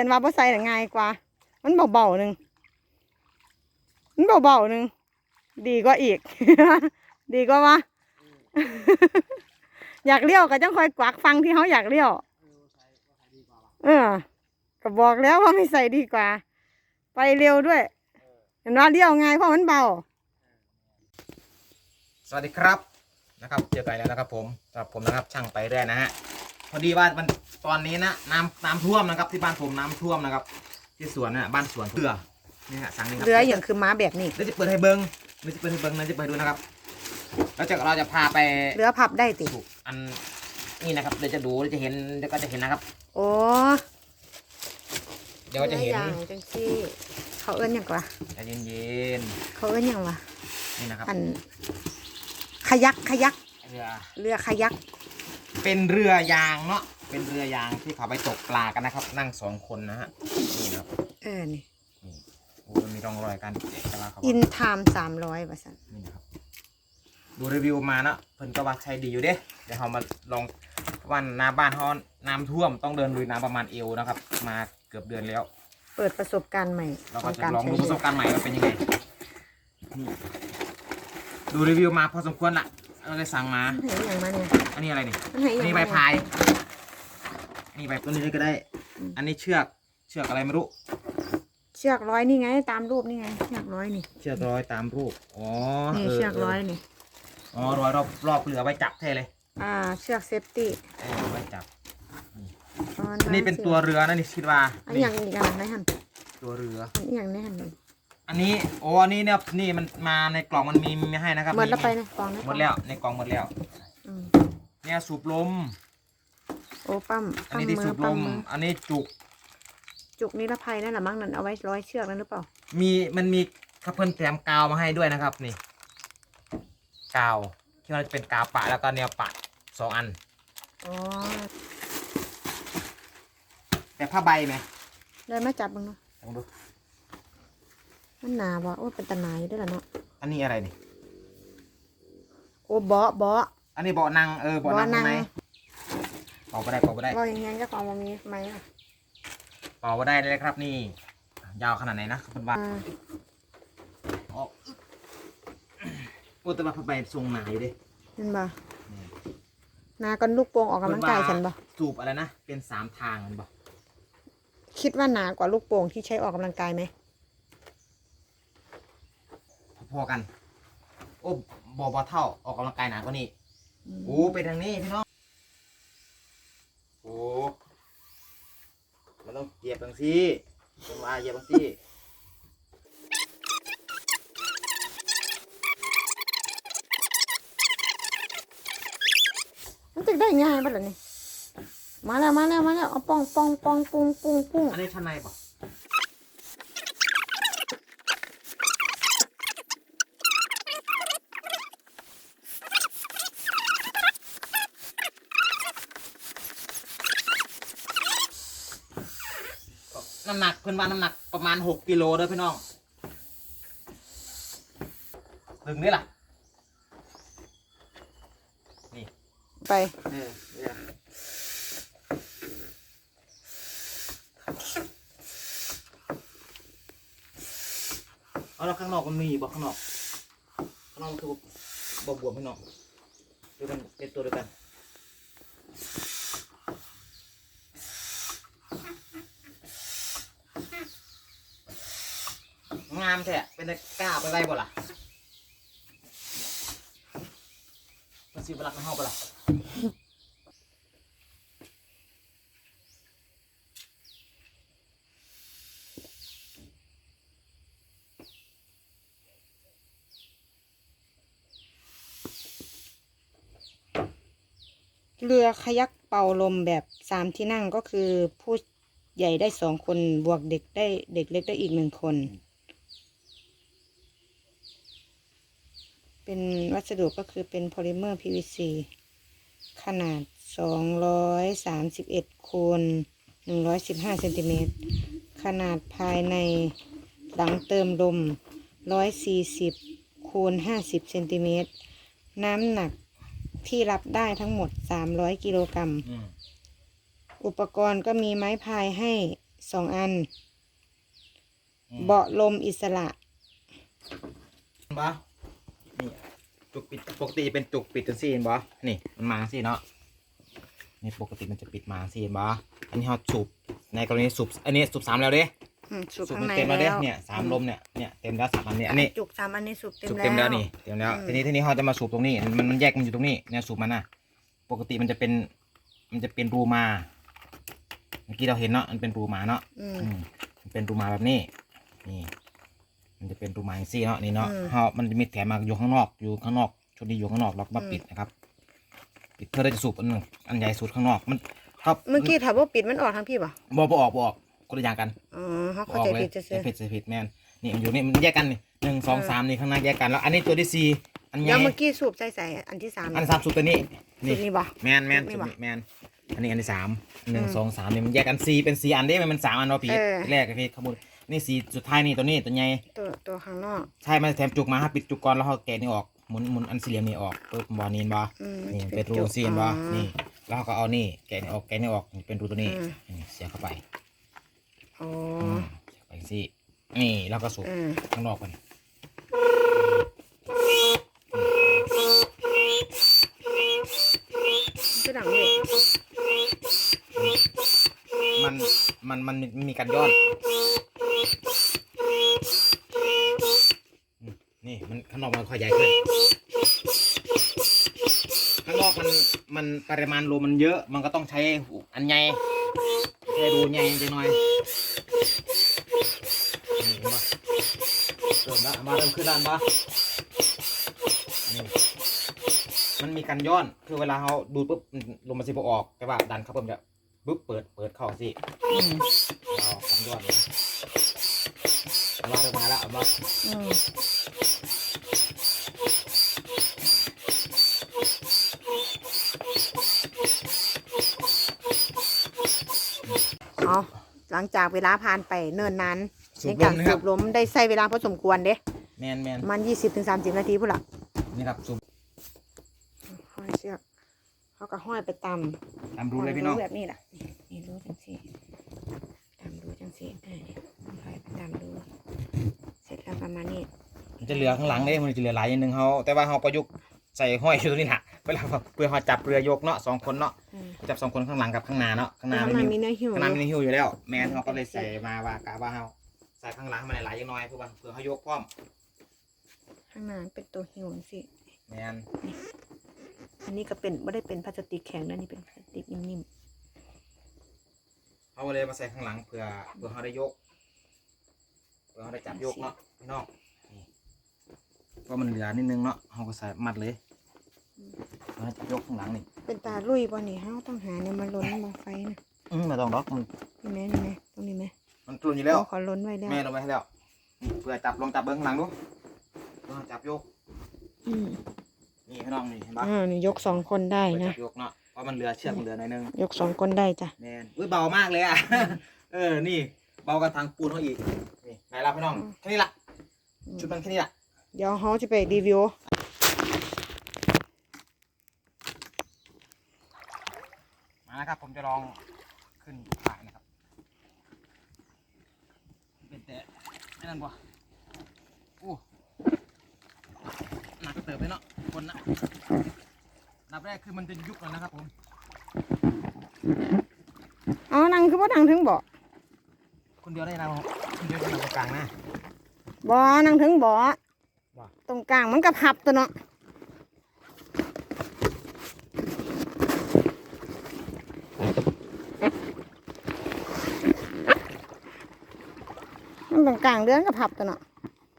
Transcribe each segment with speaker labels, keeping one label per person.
Speaker 1: เป็นว่าบ่ใส่น่ะง่ายกว่า มันเบาๆหนึ่งมันเบาๆหนึ่งดีกว่าอีก ดีกว่าวะอยากเลี้ยวก็จังคอยกวักฟังที่เขาอยากเลี้ยวเออก็บอกแล้วว่าไม่ใส่ดีกว่า ไปเร็วด้วยเห็นว่าเลี้ยวง่ายเพราะมันเบา
Speaker 2: สวัสดีครับนะครับ เจอกันแล้วนะครับผมสำหรับผมนะครับช่างไปเรื่อยนะฮะ พอดีว่ามันตอนนี้นะน้ำน้ำท่วมนะครับ ที่บ้านผมน้ำท่วมนะครับ ที่สวนน่ะบ้านสวนเรือนี่ฮะสั่งนี่ครับ
Speaker 1: เรืออย่างคือม้าแบบนี้
Speaker 2: เดี๋ยวจะเปิดให้เบิ้งเดี๋ยวจะเปิดให้เบิ้งนะจะเปิดให้ดูนะครับแล้วจะเราจะพาไป
Speaker 1: เรือพับได้ติ
Speaker 2: ถูกอันนี่นะครับเดี๋ยวจะดูเดี๋ยวจะเห็นเดี๋ยวก็จะเห็นนะครับ
Speaker 1: โอ้
Speaker 2: เดี๋ยวจะเห็น
Speaker 1: รืออย่างจังซี่ เขาเอิ้นอย่างกว่า
Speaker 2: ใจเย็น
Speaker 1: เขาเอิ้นอย่างวะ
Speaker 2: ๆนี่นะครับ
Speaker 1: อันขยักขยัก
Speaker 2: เรือ
Speaker 1: เรือขยัก
Speaker 2: เป็นเรือยางเนาะเป็นเรือยางที่เขาไปตกปลากันนะครับ นั่งสองคนนะฮะนี่นะครับ
Speaker 1: เออนี่
Speaker 2: นี่โอ้มันมีร่องรอยการเอกลักษณ์เขา
Speaker 1: อินไทม์สามร้อยว่าสัน
Speaker 2: นี่นะครับ ดูรีวิวมานะเพิ่นก็ว่าใช้ดีอยู่เด้เดี๋ยวเรามาลองวันหน้าบ้านเขาน้ำท่วมต้องเดินลุยน้ำประมาณเอวนะครับ มาเกือบเดือนแล้ว
Speaker 1: เปิดประสบการณ์ใหม่
Speaker 2: เรา
Speaker 1: ข
Speaker 2: ก็
Speaker 1: อง
Speaker 2: จะ
Speaker 1: การ
Speaker 2: ลอง
Speaker 1: ใช้
Speaker 2: ดูประ
Speaker 1: เรื
Speaker 2: ส
Speaker 1: อบ
Speaker 2: การณ์ใหม่ว่าเป็นยังไงนี่ดูรีวิวมาพอสมควรละ เราเลยสั่งมา
Speaker 1: มันให้อหย่างมาเนี่ย
Speaker 2: อันนี้อะไรนี่
Speaker 1: มันให้อห
Speaker 2: อัน
Speaker 1: ย่าง
Speaker 2: นี้
Speaker 1: มา
Speaker 2: ใบ
Speaker 1: เนี่ย
Speaker 2: พายอันนี้ใบต้นนี้ก็ได้ อันนี้เชือก เชือกอะไรไม่รู้
Speaker 1: เชือกร้อยนี่ไง ตามรูปนี่ไงเชือกร้อยนี่
Speaker 2: เชือกร้อยตามรูป อ๋อ
Speaker 1: นี่เชือกร้อยนี่
Speaker 2: อ๋อร้อยรอบรอบเรือไว้จับเท่เลย
Speaker 1: อ่าเชือกเซฟตี้
Speaker 2: เออไว้จับ
Speaker 1: อ๋อ
Speaker 2: อันนี้เป็นตัวเรือนะนี่คิดว่า
Speaker 1: อันนี้อย่างอีกอันไหนหัน
Speaker 2: ตัวเรือ
Speaker 1: อันนี้อย่างไหนหันเลย
Speaker 2: อันนี้โอ้อันนี้เนี่ยนี่มันมาในกล่องมันมีมีให้นะครับ
Speaker 1: หมดแล้ว
Speaker 2: มี
Speaker 1: ไปนะกองนะ
Speaker 2: หมดแล้วในกล่องหมดแล้ว
Speaker 1: อืม
Speaker 2: เนี่ยสูบลม
Speaker 1: โอ้ปั๊ม
Speaker 2: อัน
Speaker 1: ปั๊ม
Speaker 2: นี้ที่
Speaker 1: มื
Speaker 2: สู
Speaker 1: อบ
Speaker 2: ล
Speaker 1: ปั๊ม
Speaker 2: ม
Speaker 1: มือ
Speaker 2: อันนี้จุก
Speaker 1: จุกนิรภัยนั่นแหละมั้งนั่นเอาไว้ร้อยเชือกนั่นหรือเปล่า
Speaker 2: มีมันมีกระเพิ่นแถมกาวมาให้ด้วยนะครับนี่ กาวที่มันจะเป็นกาวปะแล้วก็แนวปะสองอัน
Speaker 1: อ๋อ
Speaker 2: แต่ผ้าใบไหม
Speaker 1: ได้มาจับบ้างเนาะ
Speaker 2: ลองดู
Speaker 1: มันหนาบ่โอ้เป็นตะหนาอยู่ด้วยล่ะเนาะ
Speaker 2: อันนี้อะไรนี่
Speaker 1: โอ้เบาะเบาะ
Speaker 2: อันนี้เบาะนั่งเออเบาะนั่ง
Speaker 1: เบาะนั่
Speaker 2: ใช่
Speaker 1: ง
Speaker 2: ไหมเป่าไปได้เป่าไปได้
Speaker 1: บ่อย่างเงี้ยเจ้าของบ่มีไหมอะ
Speaker 2: เป่าไปได้เลยครับนี่ ยาวขนาดไหนนะคุณว่า
Speaker 1: อ่า
Speaker 2: ออกโอ้แต่ว่าผ้าใบทรงหนาอยู่ดิ
Speaker 1: เห็นบ่หนาก่อนลูกโป่งออกกำลังกายฉันบ่
Speaker 2: สูบอะไรนะ เป็นสามทางมันบอก
Speaker 1: คิดว่าหนากว่าลูกโป่งที่ใช้ออกกำลังกายไหม
Speaker 2: พอๆกัน โอ้บอบอเท่าออกกำลังกายหนากว่านี้โอ้ไปทางนี้พี่น้องโอ้มันต้องเหยียบบางซี่เป็นว่าเหยียบบางซี่
Speaker 1: มันจะได้ง่ายป่ะล่ะนี่มาแล้วมาแล้วมาแล้วเอาปองปองปองปุ้งปุ้งปุ้ง
Speaker 2: อันนี้ชั้นในปะ น้ำหนักเพื่อนว่าน้ำหนักประมาณหกกิโลเด้อพี่น้องถึงนี่ล่ะนี่
Speaker 1: ไป
Speaker 2: เออเนี่ยเอาแล้วข้างนอกมันมีบอกข้างนอกข้างนอกมันคือบวบบวมข้างนอกดูกันเป็นตัวเดียวกัน งาม แท้เป็นได้กล้าไปไว้บ่ล่ะมันสิบลักน้ำเฮาบ่ล่ะ
Speaker 1: เรือขยักเป่าลมแบบสามที่นั่งก็คือผู้ใหญ่ได้สองคนบวกเด็กได้เด็กเล็กได้อีกหนึ่งคน เป็นวัสดุก็คือเป็นโพลิเมอร์ PVC ขนาด 231คูณ115เซนติเมตร ขนาดภายในหลังเติมลม 140คูณ50เซนติเมตร น้ำหนักที่รับได้ทั้งหมด 300 กิโลกรัม
Speaker 2: อืม
Speaker 1: อุปกรณ์ก็มีไม้พายให้สองอัน
Speaker 2: อืม
Speaker 1: เบาะลมอิสระ
Speaker 2: บ่ นี่จุกปิดปกติเป็นจุกปิดจังซี่เห็นบ่นี่มันมาจังซี่เนาะนี่ปกติมันจะปิดมาจังซี่เห็นบ่อันนี้เฮาสูบในกรณีสูบอันนี้สูบสามแล้วเด้
Speaker 1: อืมสูบ
Speaker 2: สูบ
Speaker 1: ข้าง
Speaker 2: มัน
Speaker 1: ใน
Speaker 2: เต็มแล้วเด้
Speaker 1: แล้ว
Speaker 2: เนี่ยสามลมเนี่ยเนี่ยเต็มแล้วสามอันเนี่ยอันนี้
Speaker 1: จุกสามอันนี้สูบเต็ม
Speaker 2: สูบ
Speaker 1: แล้ว
Speaker 2: เต็มแล้วนี่เต็มแล้ว
Speaker 1: อืม
Speaker 2: ทีนี้ทีนี้เขาจะมาสูบตรงนี้มันมันแยกมันอยู่ตรงนี้เนี่ยสูบมันนะปกติมันจะเป็น มันจะเป็นรูมาเมื่อกี้เราเห็นเนาะมันเป็นรูมาเนาะ
Speaker 1: อืม
Speaker 2: อืมมันเป็นรูมาแบบนี้นี่ มันจะเป็นรูมาอย่างซี่เนาะนี่เนาะ
Speaker 1: อืม
Speaker 2: เขามันจะมีแถมมาอยู่ข้างนอกอยู่ข้างนอกชุดนี้อยู่ข้างนอกเราก็มา
Speaker 1: อืม
Speaker 2: ปิดนะครับ ปิดเพื่อที่จะสูบอันหนึงอันใหญ่สุดข้างนอกมันครับ
Speaker 1: เมื่อกี้ถามว่าปิดมันออกทางพี่ป่ะ
Speaker 2: บอบออกบออกคนละอย่างกัน
Speaker 1: อ๋อเขา
Speaker 2: อ
Speaker 1: เข้า
Speaker 2: อก
Speaker 1: ใจ
Speaker 2: เลย
Speaker 1: ผิดจะซื้อ
Speaker 2: ใผิดใผิดแมนนี่มันอยู่นี่มันแยกกันนี่หนึ่งสอง
Speaker 1: เออ
Speaker 2: สามนี่ข้างหน้าแยกกันแล้ว อันนี้ตัวที่สี่อันใหญ่
Speaker 1: แล้วเมื่อกี้สูบใจใส่อันที่สาม
Speaker 2: อันสามสูบตัวนี้
Speaker 1: สู
Speaker 2: นี่
Speaker 1: บนี่ป่ะ
Speaker 2: แมนแมน
Speaker 1: ไม่
Speaker 2: สูบ
Speaker 1: ว่ะ
Speaker 2: นี่แมนอันนี้อันที่สามหนึ่ง
Speaker 1: อืม
Speaker 2: สองสามนี่มันแยกกันสี่เป็นสี่อันเด้มันเป็นสามอันเราะพี่
Speaker 1: เออ
Speaker 2: แรกกับพี่ขบวน นี่สี่สุดท้ายนี่ตัวนี้ตัวใหญ่
Speaker 1: ตัวตัวข้างนอก
Speaker 2: ใช่มันแถมจุกมาให้ปิดจุกก่อนแล้วเขาแกะนี่ออกหมุนหมุนอันสี่เหลี่ยมนี่ออกปุ๊บบอนีนบอ
Speaker 1: อืม
Speaker 2: นี่เป็นรู
Speaker 1: จุก
Speaker 2: ซีนบอ
Speaker 1: อ๋อ
Speaker 2: นี่ แล้วเขาก็เอานี่แกะนี่ออกแกะนี่ออกนี่เป็นรูตัวนี้
Speaker 1: อืม
Speaker 2: นี่เสียบเข้าไป
Speaker 1: อ๋อ
Speaker 2: มเสียบไปสินี่แล้วก็สูบ
Speaker 1: อืม
Speaker 2: ข้างนอกมัน
Speaker 1: คือดังนี่
Speaker 2: มันมันมันมันมีการย้อนอืมนี่มันข้างนอกมันค่อยใหญ่ขึ้นข้างนอกมันมันปริมาณรูมันเยอะ มันก็ต้องใช้อันใหญ่ใช้รูใหญ่จังหน่อยนี่เห็นปะเริ่มแล้วมาเริ่มขึ้นด้านปะนี่มันมีการย้อนคือเวลาเขาดูดปุ๊บลมมันสิบออกแต่ว่าดันเข้าปุ๊บจะปุ๊บเปิดเปิดเข้าสิ
Speaker 1: อืม
Speaker 2: เอาคำย้อนเลยนะเอามาเริ่มมาแล้วเอามา
Speaker 1: เอาหลังจากเวลาผ่านไปเนิ่นนาน
Speaker 2: สู
Speaker 1: ใน
Speaker 2: บล
Speaker 1: การ
Speaker 2: มนะค
Speaker 1: สู
Speaker 2: รับบ
Speaker 1: ลมได้ใช้เวลาพอสมควรเด้
Speaker 2: แมนแมน
Speaker 1: ประมันยี่สิบถึงสามสิบนาทีพุ่นละ
Speaker 2: นี่ครับสูบ
Speaker 1: ห้อยเชือกเขาก็ห้อยไปตาม
Speaker 2: ตามรูเลยพี่น้อง
Speaker 1: แบบนี้แหละนี่รู้จังสิตามรู้จังสิเอ้ยห้อยไปตามรู้เสร็จแล้วประมาณนี้
Speaker 2: มันจะเหลือข้างหลังเลยมันจะเหลือหลายอย่างหนึ่งเขาแต่ว่าเขาประยุกต์ใส่ห้อยอยู่ตรงนี้นะเวลาเพื่อเขาจับเรือยกเนาะสองคนเนาะ
Speaker 1: อืม
Speaker 2: จับสองคนข้างหลังกับข้างหน้าเนาะข้างหน้า
Speaker 1: ข้าง
Speaker 2: ไม่
Speaker 1: ใน
Speaker 2: มี
Speaker 1: มีเนื้อหิว
Speaker 2: ข้างหน้าไม่มีหิ้วอยู่แล้ว แมน
Speaker 1: อืม
Speaker 2: เขาก็เลยใส่มาว่ากะว่าเขาใส่ข้างหลังมาหลายๆอย่างน้อยเพื่อว่าเพื่อเขายกพร้อม
Speaker 1: ข้างหน้าเป็นตัวหิวสิ
Speaker 2: แมน
Speaker 1: อันนี้ก็เป็นไม่ได้เป็นพลาสติกแข็งนะนี่เป็นพลาสติกนิ่ม
Speaker 2: เขาก็เลยมาใส่ข้างหลังเพื่อเพื่อเขาได้ยกเพื่อเขาได้จับยกเนาะพี่น้องนี่ก็มันเหลือนิดนึงเนาะเขาก็ใส่มัดเลย เขาให้จับยกข้างหลังนี่
Speaker 1: ๆเป็นตาลุยบ่นี่เฮาต้องหาเนี่ยมาล้นมาไฟนะ
Speaker 2: อืมไม่ต้องล็อกมัน
Speaker 1: นี่ไหมนี่ไหมตรงนี้ไหม
Speaker 2: มันกลุนอยู่แล้ว
Speaker 1: ขอล้นไว้แล้ว
Speaker 2: แม่ลงไปให้แล้วนี่เพื่อจับลองจับเบิ้งข้างหลังดูลองจับยก
Speaker 1: อืม
Speaker 2: นี่พี่น้องนี่เห็นปะ
Speaker 1: อ่านี่ยกสองคนได้
Speaker 2: เพื่อ
Speaker 1: นะ
Speaker 2: จับยกเนาะเพราะมันเหลือเชือกมันเหลือหน่อยนึง
Speaker 1: ยกสองคนได้จ้ะ
Speaker 2: แมนอุ้ยเบามากเลยอะ เออ นี่ เบากว่าทางปูนเขาอีก นี่ไหนล่ะพี่น้อง แค่นี้ละ
Speaker 1: อืม
Speaker 2: ชุดมันแค่นี้ละ
Speaker 1: เดี๋ยวเฮาจะไปรีวิว
Speaker 2: มา นะครับ ผมจะลองขึ้นถ่ายนะครับ เป็นแต่ไม่นั่นบ่โอ้หนักเติบเลยเนาะคนนะนับแรกคือมันจะยุบแล้วนะครับ ผม
Speaker 1: อ๋อนั่งคือว่านั่งถึงเบาะ
Speaker 2: คนเดียวได้นะคนเดียวได้นะตรงกลางนะ
Speaker 1: บ่นั่งถึงเบาะ
Speaker 2: ว่า
Speaker 1: ตรงกลางมันก็พับตัวเนาะ ตรงกลางเรือนก็พับตัวเนาะ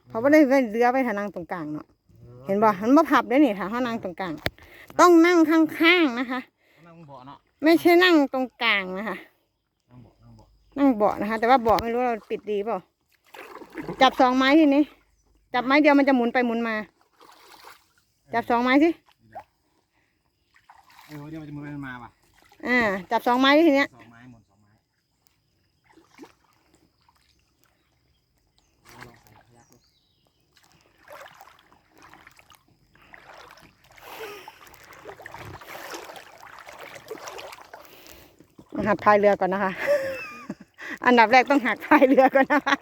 Speaker 1: เขาไม่ได้เรือไปทางนั่งตรงกลางเนาะเห็นบ่มันบ่พับได้นี่ถ้าเขานั่งตรงกลาง ต้องนั่งข้างๆนะคะ
Speaker 2: นั่งเบาะเนาะ
Speaker 1: ไม่ใช่นั่งตรงกลางนะคะ
Speaker 2: นั่งเบาะนั่งเบาะ
Speaker 1: นั่งเบาะนะคะ แต่ว่าเบาะไม่รู้เราปิดดีเปล่าจับสองไม้ทีนี้จับไม้เดียวมันจะหมุนไปหมุนมา จับสองไม้สิ
Speaker 2: เออเดี๋ยวมันจะมือมันมาว่ะ
Speaker 1: อ่าจับสองไม้ทีเนี้ย
Speaker 2: สองไม้หมุนสองไม้เอาลองใส่ขยักดู
Speaker 1: หัดพายเรือก่อนนะคะ อันดับแรกต้องหักพายเรือก่อนนะคะ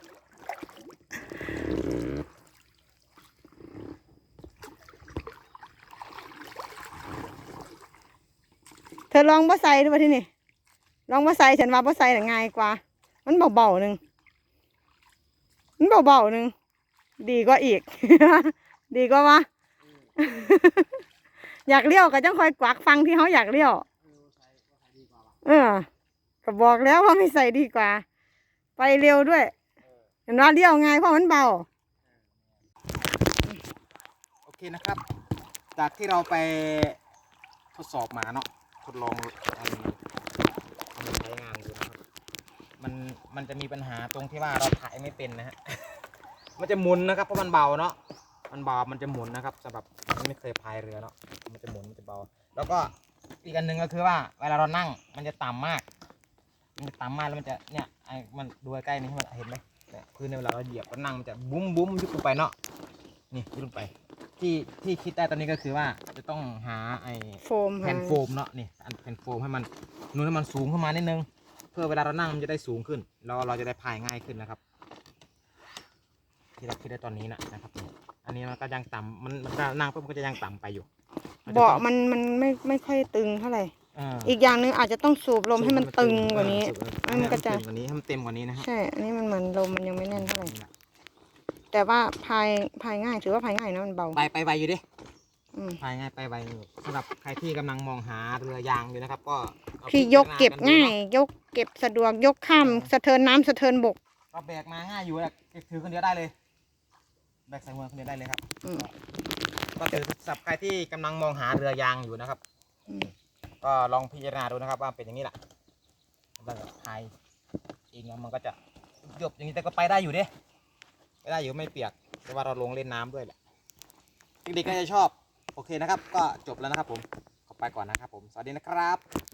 Speaker 1: เธอลองบ่ใส่ดูว่าที่นี่ ลองบ่ใส่ฉันว่าบ่ใส่ง่ายกว่า มันเบาๆหนึ่งมันเบาๆหนึ่งดีกว่าอีก ดีกว่าวะอยากเลี้ยวก็จังคอยกวักฟังที่เขาอยากเลี้ยว เออก็บอกแล้วว่าไม่ใส่ดีกว่า ไปเร็วด้วยเห็นว่าเลี้ยวไงเพราะมันเบา
Speaker 2: โอเคนะครับ จากที่เราไปทดสอบมาเนาะทดลองอันเอามาใช้งานดูนะครับมันมันจะมีปัญหาตรงที่ว่าเราถ่ายไม่เป็นนะฮะ มันจะหมุนนะครับเพราะมันเบาเนาะ มันเบา มันจะหมุนนะครับสำหรับไม่เคยพายเรือเนาะ มันจะหมุน มันจะเบา แล้วก็ อีกอันหนึ่งก็คือว่าเวลาเรานั่งมันจะต่ำมาก มันจะต่ำมากแล้วมันจะเนี่ยไอ้มันดูใกล้ๆนี่มันเห็นไหมเนี่ยพื้นในเวลาเราเหยียบเรานั่งมันจะบุ้มบุ้มยุบลงไปเนาะนี่ยุบลงไป ที่ที่คิดได้ตอนนี้ก็คือว่าจะต้องหาไอ้
Speaker 1: โฟม
Speaker 2: แผ่น
Speaker 1: หา
Speaker 2: โฟมเนาะนี่อันแผ่นโฟมให้มันนูนให้มันสูงขึ้นมานิดนึง เพื่อเวลาเรานั่งมันจะได้สูงขึ้นแล้วเราจะได้พายง่ายขึ้นนะครับ ที่เราคิดได้ตอนนี้นะนะครับนี่อันนี้มันก็ยังต่ำมันมันก็นั่งปุ๊บมันก็จะยังต่ำไปอยู่
Speaker 1: เบาะมันมันไม่ไม่ค่อยตึงเท่าไหร่
Speaker 2: อ่า
Speaker 1: อีกอย่างหนึ่งอาจจะต้องสูบลมให้มันตึงกว่านี้
Speaker 2: สูบ
Speaker 1: มันก็จะ
Speaker 2: ให้มันเต็มกว่านี้ให้มันเต็มกว่านี้นะฮะ
Speaker 1: ใช่ อันนี้มันเหมือนลมมันยังไม่แน่นเท่าไหร่ แต่ว่าพายพายง่าย ถือว่าพายง่ายนะมันเบา
Speaker 2: ไปไปไวอยู่ดิ
Speaker 1: อืม
Speaker 2: พายง่ายไปไวอยู่สำหรับใครที่กำลังมองหาเรือยางอยู่นะครับ ก็เอา
Speaker 1: พี่
Speaker 2: พิ
Speaker 1: ย
Speaker 2: จาร
Speaker 1: ก
Speaker 2: ณ
Speaker 1: เก็บ
Speaker 2: นดู
Speaker 1: ง่าย
Speaker 2: เนะ
Speaker 1: ยกเก็บสะดวกยกข้ามสะเทินน้ำสะเทินบก
Speaker 2: ก็แบกมาง่ายอยู่แหละเก็บถือคนเดียวได้เลย แบกใส่มือคนเดียวได้เลยครับ
Speaker 1: อืม
Speaker 2: ก็คือสำหรับใครที่กำลังมองหาเรือยางอยู่นะครับ ก็ลองพิจารณาดูนะครับ ว่าเป็นอย่างนี้แหละแล้วก็พายเองแล้วมันก็จะหยบอย่างนี้แต่ก็ไปได้อยู่เด้ไปได้อยู่ไม่เปียกแต่ว่าเราลงเล่นน้ำด้วยแหละเด็กๆก็จะชอบ โอเคนะครับ ก็จบแล้วนะครับผมขอไปก่อนนะครับผม สวัสดีนะครับ